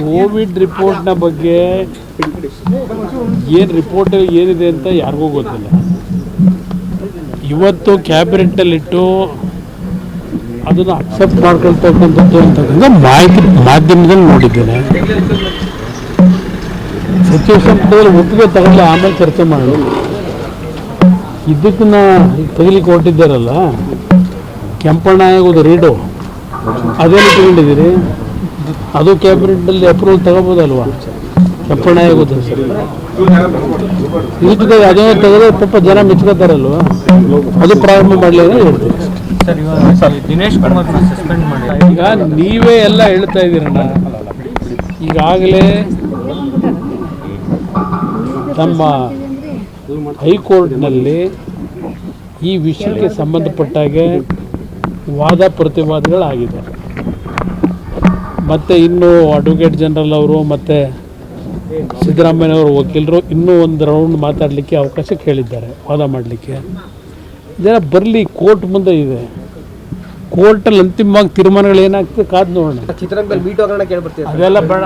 Covid ರಿಪೋರ್ಟ್ನ ಬಗ್ಗೆ ಏನು report ಏನಿದೆ ಅಂತ ಯಾರಿಗೂ ಗೊತ್ತಿಲ್ಲ. ಇವತ್ತು ಕ್ಯಾಬಿನೆಟ್ಟಲ್ಲಿಟ್ಟು ಅದನ್ನು ಅಕ್ಸೆಪ್ಟ್ ಮಾಡ್ಕೊಳ್ತಕ್ಕಂಥದ್ದು ಅಂತಕ್ಕಂಥ ಮಾಹಿತಿ ಮಾಧ್ಯಮದಲ್ಲಿ ನೋಡಿದ್ದೇನೆ. ಸಚಿವ ಸಂಪುಟದಲ್ಲಿ ಒಪ್ಪಿಗೆ ತಗೊಳ್ಳಿ ಆಮೇಲೆ ಚರ್ಚೆ ಮಾಡಿ ಇದಕ್ಕನ್ನ ತೆಗಿಲಿಕ್ಕೆ ಹೊರಟಿದ್ದಾರಲ್ಲ ಕೆಂಪಣ್ಣ ಆಗೋದು ರೀಡು. ಅದೇನು ತಗೊಂಡಿದ್ದೀರಿ? ಅದು ಕ್ಯಾಬಿನೆಟ್ನಲ್ಲಿ ಅಪ್ರೂವಲ್ ತಗೋಬೋದಲ್ವಾ? ಚಪ್ಪಣೆ ಆಗೋದು ಇದಕ್ಕೆ ಅದೇ ತೆಗೆದ್ರೆ ಪಾಪ ಜನ ಮೆಚ್ಕೋತಾರಲ್ವ? ಅದು ಪ್ರಾರಂಭ ಮಾಡಲಿ ಅಂತ ಸರ್ ಇವಾಗ ದಿನೇಶ್ ಕುಮಾರ್ ಸಸ್ಪೆಂಡ್ ಮಾಡಿ ಈಗ ನೀವೇ ಎಲ್ಲ ಹೇಳ್ತಾ ಇದ್ದೀರಣ್ಣ ಈಗಾಗಲೇ ನಮ್ಮ ಹೈಕೋರ್ಟ್ನಲ್ಲಿ ಈ ವಿಷಯಕ್ಕೆ ಸಂಬಂಧಪಟ್ಟಾಗೆ ವಾದ ಪ್ರತಿವಾದಗಳಾಗಿದೆ. ಮತ್ತು ಇನ್ನು ಅಡ್ವೊಕೇಟ್ ಜನರಲ್ ಅವರು ಮತ್ತು ಸಿದ್ದರಾಮಯ್ಯನವರ ವಕೀಲರು ಇನ್ನೂ ಒಂದು ರೌಂಡ್ ಮಾತಾಡಲಿಕ್ಕೆ ಅವಕಾಶ ಕೇಳಿದ್ದಾರೆ ವಾದ ಮಾಡಲಿಕ್ಕೆ. ಜನ ಬರಲಿ ಕೋರ್ಟ್ ಮುಂದೆ ಇದೆ. ಕೋರ್ಟಲ್ಲಿ ಅಂತಿಮವಾಗಿ ತೀರ್ಮಾನಗಳು ಏನಾಗ್ತದೆ ಕಾದು ನೋಡೋಣ. ಅದೆಲ್ಲ ಬೇಡ.